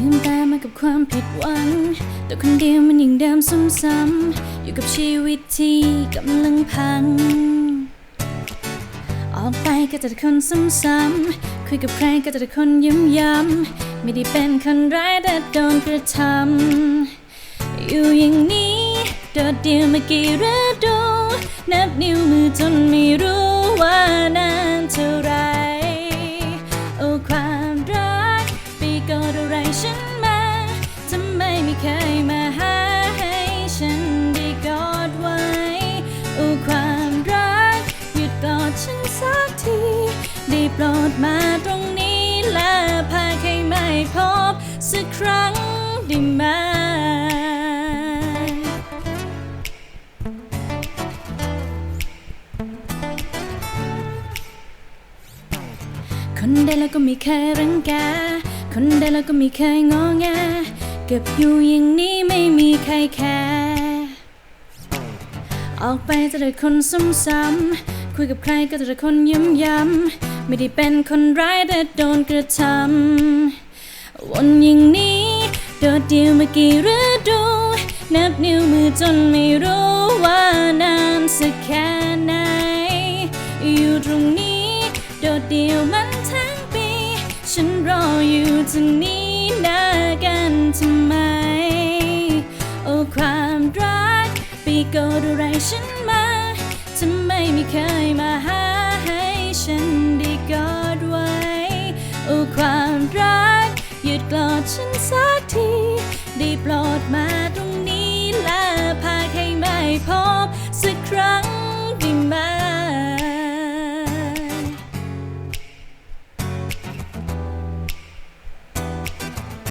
มือกับความผิดหวัง แต่คนเดียวมันยิ่งเดิมซ้ำๆอยู่กับชีวิตที่กำลังพัง ออกไปก็จะแต่คนซ้ำๆคุยกับใครก็จะแต่คนย้ำๆไม่ได้เป็นคนร้ายแต่โดนกระทำอยู่อย่างนี้โดดเดี่ยวมากี่ฤดูนับนิ้วมือจนไม่รู้ ไม่เคยมาหาให้ฉันได้กอดไว้โอ้ความรักหยุดกอดฉันสักที ได้โปรดมาตรงนี้และพาใครไม่พบสักครั้งได้ไหมคนใดแล้วก็ไม่เคยรังแกคนใดแล้วก็ไม่เคยงอแง เก็บอยู่อย่างนี้ไม่มีใครแคร์ออกไปแต่แต่คนซ้ำๆคุยกับใครก็แต่แต่คนย้ำๆไม่ได้เป็นคนร้ายแต่โดนกระทำวนอย่างนี้โดดเดี่ยวมากี่ฤดูนับนิ้วมือจนไม่รู้ว่านานสักแค่ไหน อยู่ตรงนี้ โดดเดี่ยวมันทั้งปี ฉันรออยู่ตรงนี้ กอดอะไรฉันมาทำไมไม่เคยมาหาให้ฉันได้กอดไว้โอ้ความรักหยุดกอดฉันสักทีได้โปรดมาตรงนี้และพาใครไม่พบสักครั้งได้ไหม